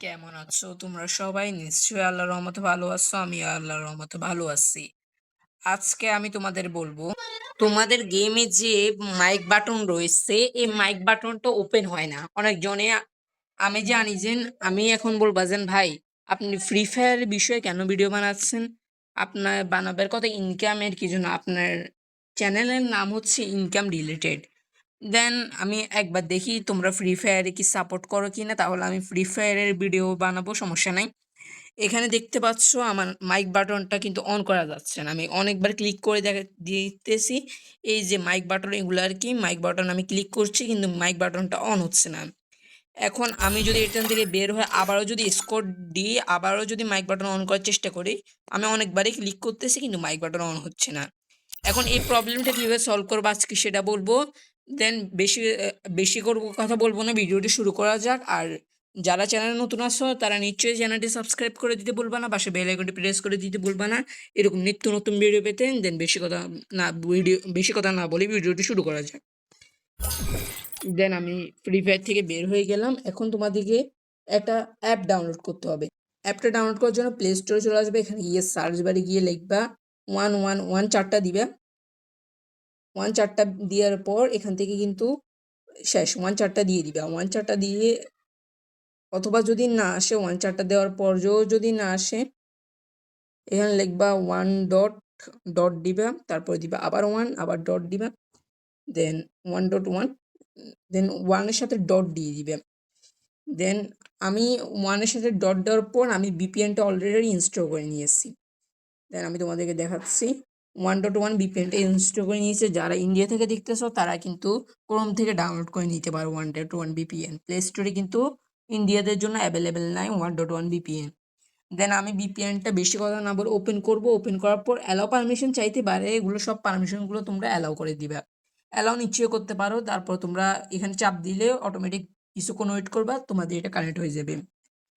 কেমন আছো? তোমরা সবাই নিশ্চয়ই আল্লাহর রহমতে ভালো আছো আমি আল্লাহর রহমতে ভালো আছি। আজকে আমি তোমাদের বলব, তোমাদের গেমে যে মাইক বাটন রয়েছে, এই মাইক বাটনটা ওপেন হয় না। অনেকজনে, আমি জানি যে, আমি এখন বলব যে, ভাই, আপনি ফ্রি ফায়ার বিষয়ে কেন ভিডিও বানাচ্ছেন? আপনার বানাবার কথা ইনকামের কি জন্য? আপনার চ্যানেলের নাম হচ্ছে ইনকাম রিলেটেড দেন আমি একবার দেখি তোমরা ফ্রি ফায়ারে কি সাপোর্ট করো কি না তাহলে আমি ফ্রি ফায়ারের ভিডিও বানাবো, সমস্যা নাই। এখানে দেখতে পাচ্ছ আমার মাইক বাটনটা কিন্তু অন করা যাচ্ছে না। আমি অনেকবার ক্লিক করে দেখা, দিতেছি। এই যে মাইক বাটন এগুলো আর কি মাইক বাটন আমি ক্লিক করছি, কিন্তু মাইক বাটনটা অন হচ্ছে না। এখন আমি যদি এখান থেকে বের হয়ে আবারও যদি স্কোর দিই, আবারও যদি মাইক বাটন অন করার চেষ্টা করি, আমি অনেকবারই ক্লিক করতেছি, কিন্তু মাইক বাটন অন হচ্ছে না। এখন এই প্রবলেমটা কীভাবে সলভ করব, আজকে সেটা বলব। দেন বেশি বেশি করব কথা বলব না, ভিডিওটি শুরু করা যাক। আর যারা চ্যানেলে নতুন আসছো তারা নিশ্চয়ই চ্যানেলটি সাবস্ক্রাইব করে দিতে বলবা না, পাশে বেল আইকনটি প্রেস করে দিতে বলবা না। এরকম নিত্য নতুন ভিডিও পেতে দেন বেশি কথা না ভিডিও বেশি কথা না বলে ভিডিওটি শুরু করা যাক। দেন আমি ফ্রি ফায়ার থেকে বের হয়ে গেলাম। এখন তোমাদেরকে একটা অ্যাপ ডাউনলোড করতে হবে। অ্যাপটা ডাউনলোড করার জন্য প্লে স্টোরে চলে আসবে। এখানে গিয়ে সার্চ বারে গিয়ে লিখবা ওয়ান ওয়ান ওয়ান চারটা দিবে। ওয়ান চারটা দেওয়ার পর এখান থেকে কিন্তু শেষ ওয়ান চারটা দিয়ে দিবে। ওয়ান চারটা দিয়ে অথবা যদি না আসে ওয়ান চারটা দেওয়ার পরেও যদি না আসে, এখানে লিখবা ওয়ান ডট ডট দিবা, তারপর দিবা আবার ওয়ান আবার ডট দিবা then one dot one then ওয়ানের সাথে ডট দিয়ে দিবে। দেন আমি ওয়ানের সাথে ডট দেওয়ার পর আমি বিপিএনটা অলরেডি ইনস্টল করে নিয়েছি। দেন আমি তোমাদেরকে দেখাচ্ছি। ওয়ান ডট ওয়ান বিপিএনটা ইনস্টল করে নিয়েছে। যারা ইন্ডিয়া থেকে দেখতেছো, তারা কিন্তু ক্রোম থেকে ডাউনলোড করে নিতে পারো one dot one VPN play স্টোরে কিন্তু ইন্ডিয়াদের জন্য অ্যাভেলেবেল নাই one dot one VPN then আমি বিপিএনটা বেশি কথা না বলে ওপেন করব। ওপেন করার পর অ্যালাউ পারমিশন চাইতে পারে, এগুলো সব পারমিশনগুলো তোমরা অ্যালাউ করে দিবে। অ্যালাউ নিশ্চয়ই করতে পারো, তারপর তোমরা এখানে চাপ দিলে অটোমেটিক কিছুক্ষণ ওয়েট করবা, তোমাদের এটা কানেক্ট হয়ে যাবে।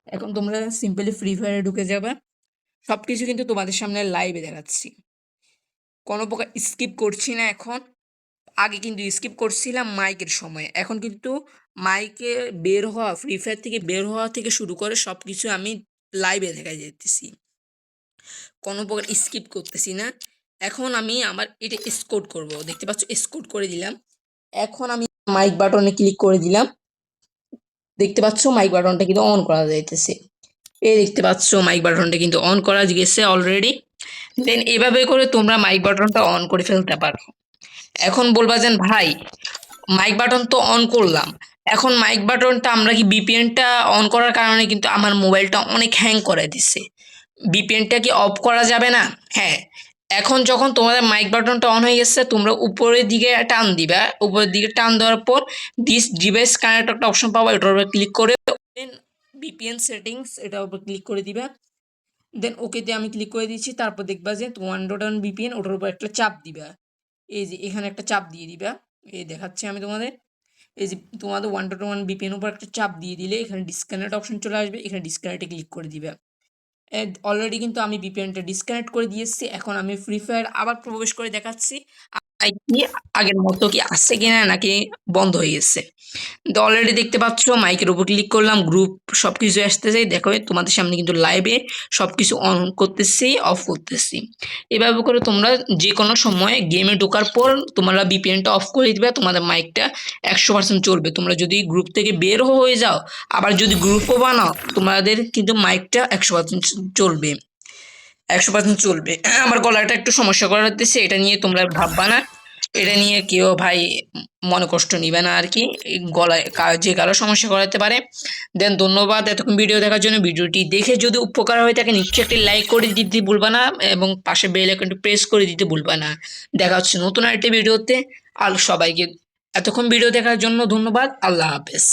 এখন তোমরা সিম্পলি ফ্রি ফায়ারে ঢুকে যাবে। সব কিছু কিন্তু তোমাদের সামনে লাইভে দেখাচ্ছি। কোনো প্রকার স্কিপ করছি না এখন। আগে কিন্তু স্কিপ করছিলাম মাইকের সময়। এখন কিন্তু মাইকে বের হওয়া ফ্রি ফায়ার থেকে বের হওয়া থেকে শুরু করে সব কিছু আমি লাইভে দেখা যেতেছি কোনো প্রকার স্কিপ করতেছি না। এখন আমি আমার এটা স্কোট করব। দেখতে পাচ্ছ স্কোট করে দিলাম। এখন আমি মাইক বাটনে ক্লিক করে দিলাম। দেখতে পাচ্ছ মাইক বাটনটা কিন্তু অন করা যাইতেছে। এই দেখতে পাচ্ছ মাইক বাটনটা কিন্তু অন করা গেছে অলরেডি দেন এভাবে করে তোমরা মাইক বাটনটা অন করে ফেলতে পারো। এখন বলবা যেন, ভাই মাইক বাটন তো অন করলাম। এখন মাইক বাটনটা আমরা কি বিপিএনটা অন করার কারণে কিন্তু আমার মোবাইলটা অনেক হ্যাং করে দিচ্ছে বিপিএনটা কি অফ করা যাবে না? হ্যাঁ এখন যখন তোমাদের মাইক বাটনটা অন হয়ে গেছে, তোমরা উপরের দিকে টান দিবা। উপরের দিকে টান দেওয়ার পর দিস ডিভাইস কানেক্ট একটা অপশন পাবো, এটার উপর ক্লিক করে বিপিএন সেটিংস এটার উপর ক্লিক করে দিবা। দেন ওকেতে আমি ক্লিক করে দিচ্ছি তারপর দেখবা যে ওয়ান ডট ওয়ান বিপিএন ওটার উপর একটা চাপ দিবা। এই যে এখানে একটা চাপ দিয়ে দিবা। এই দেখাচ্ছি আমি তোমাদের। এই যে তোমাদের ওয়ান ডট ওয়ান বিপিএন উপর একটা চাপ দিয়ে দিলে এখানে ডিসকানেক্ট অপশন চলে আসবে, এখানে ডিসকানেক্টে ক্লিক করে দিবে। অলরেডি কিন্তু আমি বিপিএনটা ডিসকানেক্ট করে দিয়েছি এখন আমি ফ্রি ফায়ার আবার প্রবেশ করে দেখাচ্ছি। কি আগের মতো কি আসছে কিনা নাকি বন্ধ হয়ে গেছে। তো অলরেডি দেখতে পাচ্ছ মাইকের উপর ক্লিক করলাম গ্রুপ সব কিছু আসতেছে দেখো, তোমাদের সামনে কিন্তু লাইভে সব কিছু অন করতেছি অফ করতেছি। এভাবে করে তোমরা যে কোনো সময় গেমে ঢোকার পর তোমরা বিপিএনটা অফ করে দিবে, তোমাদের মাইকটা একশো পার্সেন্ট চলবে। তোমরা যদি গ্রুপ থেকে বের হয়ে যাও, আবার যদি গ্রুপও বানাও, তোমাদের কিন্তু মাইকটা একশো পার্সেন্ট চলবে। একশো পার্সেন্ট চলবে। আমার গলাটা একটু সমস্যা করা দিচ্ছে এটা নিয়ে তোমরা ভাববা না। এটা নিয়ে কেউ ভাই মনে কষ্ট নিবে না আর কি। গলায় যে কারও সমস্যা করাতে পারে। দেন ধন্যবাদ এতক্ষণ ভিডিও দেখার জন্য। ভিডিওটি দেখে যদি উপকার হয়ে থাকে নিশ্চয়ই একটি লাইক করে দিতে ভুলবা না এবং পাশে বেল আইকনটি প্রেস করে দিতে ভুলবা না। দেখা হচ্ছে নতুন আরেকটি ভিডিওতে। আর সবাইকে এতক্ষণ ভিডিও দেখার জন্য ধন্যবাদ। আল্লাহ হাফেজ।